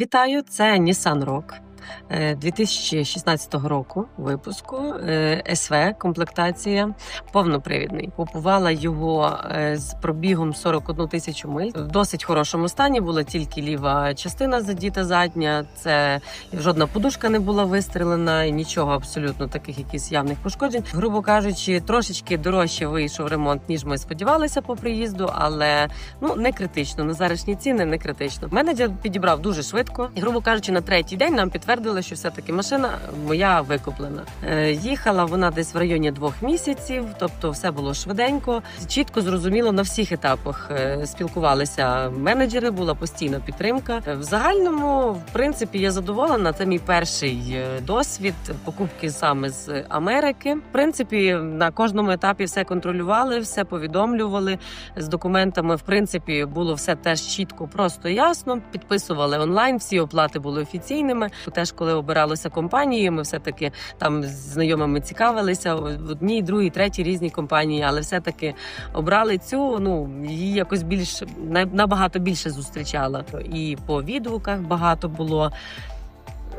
Вітаю, це Nissan Rock. Е, 2016 року випуску е, СВ комплектація повнопривідний. Купувала його е, з пробігом 41 тисячу миль. В досить хорошому стані була тільки ліва частина задіта задня. Це жодна подушка не була вистрелена і нічого абсолютно таких якихось явних пошкоджень. Грубо кажучи, трошечки дорожче вийшов ремонт, ніж ми сподівалися по приїзду, але ну не критично. На зарашні ціни не критично. Менеджер підібрав дуже швидко, і грубо кажучи, на третій день нам підтвердили, що все таки машина моя викуплена. Е, їхала вона десь в районі двох місяців, тобто все було швиденько. Чітко зрозуміло на всіх етапах е, спілкувалися менеджери. Була постійна підтримка. Е, В загальному, в принципі, я задоволена. Це мій перший досвід покупки саме з Америки. В принципі, на кожному етапі все контролювали, все повідомлювали з документами. В принципі, було все теж чітко, просто ясно. Підписували онлайн. Всі оплати були офіційними. Теж коли обиралося компанії, ми все таки там з знайомими цікавилися в одній, другій, третій різні компанії, але все таки обрали цю. Ну її якось більш на- набагато більше зустрічала. І по відгуках багато було.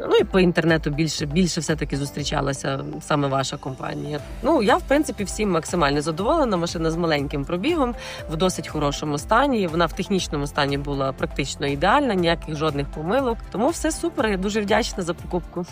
Ну і по інтернету більше більше все таки зустрічалася саме ваша компанія. Ну я в принципі всім максимально задоволена. Машина з маленьким пробігом в досить хорошому стані. Вона в технічному стані була практично ідеальна, ніяких жодних помилок. Тому все супер. Я дуже вдячна за покупку.